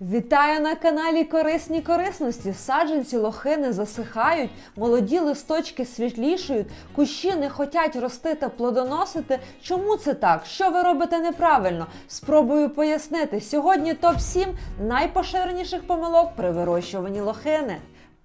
Вітаю на каналі Корисні корисності. Саджанці лохини засихають, молоді листочки світлішують, кущі не хотять рости та плодоносити. Чому це так? Що ви робите неправильно? Спробую пояснити. Сьогодні топ 7 найпоширеніших помилок при вирощуванні лохини.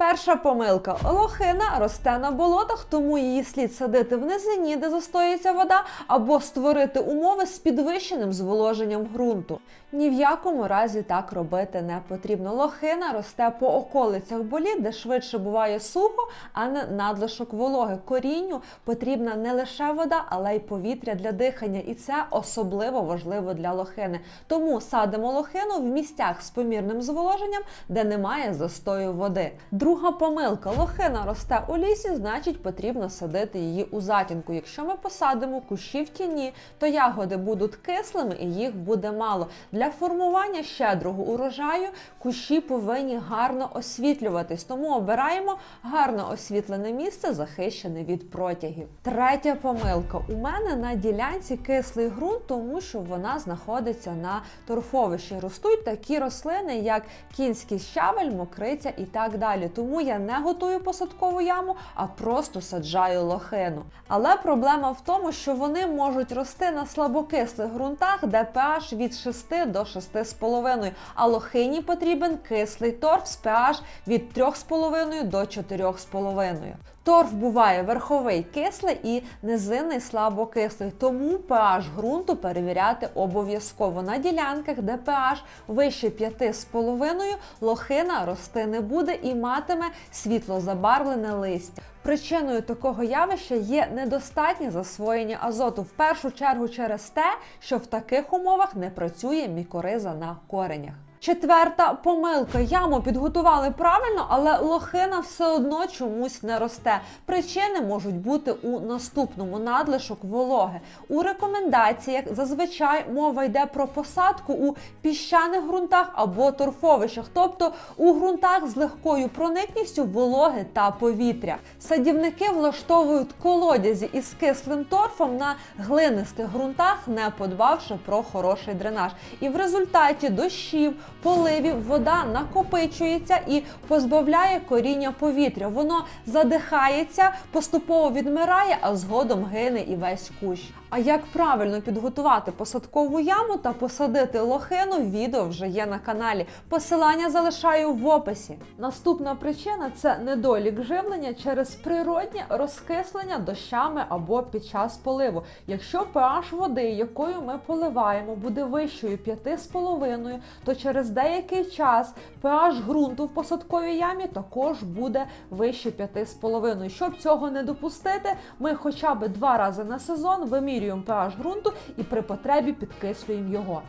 Перша помилка. Лохина росте на болотах, тому її слід садити в низині, де застоюється вода, або створити умови з підвищеним зволоженням ґрунту. Ні в якому разі так робити не потрібно. Лохина росте по околицях боліт, де швидше буває сухо, а не надлишок вологи. Корінню потрібна не лише вода, але й повітря для дихання, і це особливо важливо для лохини. Тому садимо лохину в місцях з помірним зволоженням, де немає застою води. Друга помилка: лохина росте у лісі, значить потрібно садити її у затінку. Якщо ми посадимо кущі в тіні, то ягоди будуть кислими і їх буде мало. Для формування щедрого урожаю кущі повинні гарно освітлюватись, тому обираємо гарно освітлене місце, захищене від протягів. Третя помилка: у мене на ділянці кислий ґрунт, тому що вона знаходиться на торфовищі. Ростуть такі рослини, як кінський щавель, мокриця і так далі. Тому я не готую посадкову яму, а просто саджаю лохину. Але проблема в тому, що вони можуть рости на слабокислих ґрунтах, де pH від 6 до 6,5, а лохині потрібен кислий торф з pH від 3,5 до 4,5. Торф буває верховий кислий і низинний слабокислий, тому pH ґрунту перевіряти обов'язково. На ділянках, де pH вище 5,5, лохина рости не буде і матиме світло забарвлене листя. Причиною такого явища є недостатнє засвоєння азоту, в першу чергу через те, що в таких умовах не працює мікориза на коренях. Четверта помилка. Яму підготували правильно, але лохина все одно чомусь не росте. Причини можуть бути у наступному надлишок вологи. У рекомендаціях зазвичай мова йде про посадку у піщаних ґрунтах або торфовищах, тобто у ґрунтах з легкою проникністю вологи та повітря. Садівники влаштовують колодязі із кислим торфом на глинистих ґрунтах, не подбавши про хороший дренаж. І в результаті дощів поливів вода накопичується і позбавляє коріння повітря. Воно задихається, поступово відмирає, а згодом гине і весь кущ. А як правильно підготувати посадкову яму та посадити лохину, відео вже є на каналі. Посилання залишаю в описі. Наступна причина це недолік живлення через природнє розкислення дощами або під час поливу. Якщо pH води, якою ми поливаємо, буде вищою 5,5, то через деякий час pH ґрунту в посадковій ямі також буде вище 5,5. Щоб цього не допустити, ми хоча б два рази на сезон вимірюємо pH ґрунту і при потребі підкислюємо його.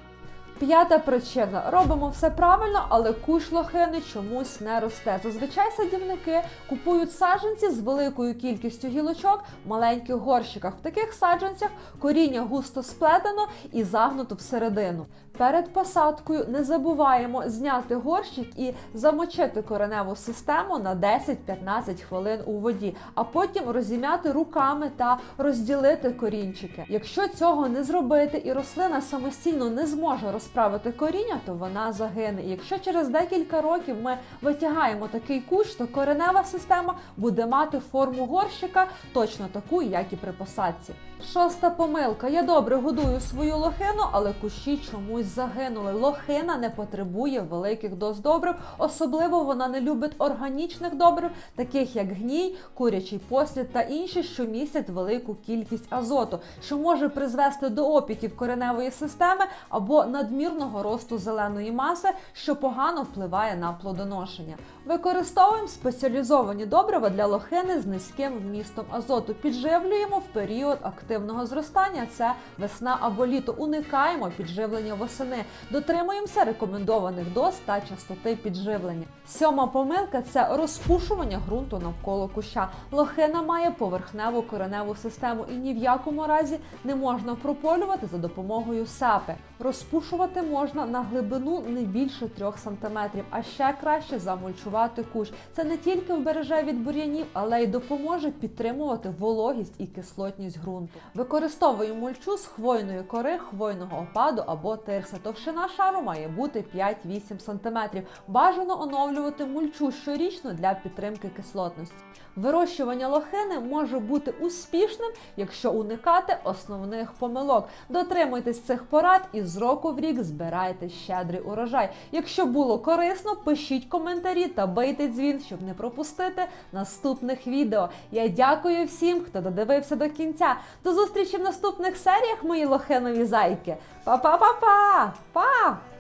П'ята причина: робимо все правильно, але кущ лохини чомусь не росте. Зазвичай садівники купують саджанці з великою кількістю гілочок в маленьких горщиках. В таких саджанцях коріння густо сплетено і загнуто всередину. Перед посадкою не забуваємо зняти горщик і замочити кореневу систему на 10-15 хвилин у воді, а потім розім'яти руками та розділити корінчики. Якщо цього не зробити і рослина самостійно не зможе розправити коріння, то вона загине. І якщо через декілька років ми витягаємо такий кущ, то коренева система буде мати форму горщика, точно таку, як і при посадці. Шоста помилка. Я добре годую свою лохину, але кущі чомусь загинули. Лохина не потребує великих доз добрив, особливо вона не любить органічних добрив, таких як гній, курячий послід та інші, що містять велику кількість азоту, що може призвести до опіків кореневої системи або надмірного росту зеленої маси, що погано впливає на плодоношення. Використовуємо спеціалізовані добрива для лохини з низьким вмістом азоту. Підживлюємо в період активного зростання. Це весна або літо. Уникаємо підживлення восени. Дотримуємося рекомендованих доз та частоти підживлення. Сьома помилка це розпушування ґрунту навколо куща. Лохина має поверхневу кореневу систему і ні в якому разі не можна прополювати за допомогою сапи. Розпушування Висаджувати можна на глибину не більше 3 см, а ще краще замульчувати кущ. Це не тільки вбереже від бур'янів, але й допоможе підтримувати вологість і кислотність ґрунту. Використовую мульчу з хвойної кори, хвойного опаду або тирса. Товщина шару має бути 5-8 см. Бажано оновлювати мульчу щорічно для підтримки кислотності. Вирощування лохини може бути успішним, якщо уникати основних помилок. Дотримуйтесь цих порад і з року в рік збирайте щедрий урожай. Якщо було корисно, пишіть коментарі та бийте дзвін, щоб не пропустити наступних відео. Я дякую всім, хто додивився до кінця. До зустрічі в наступних серіях, мої лохенові зайки. Па-па-па-па! Па!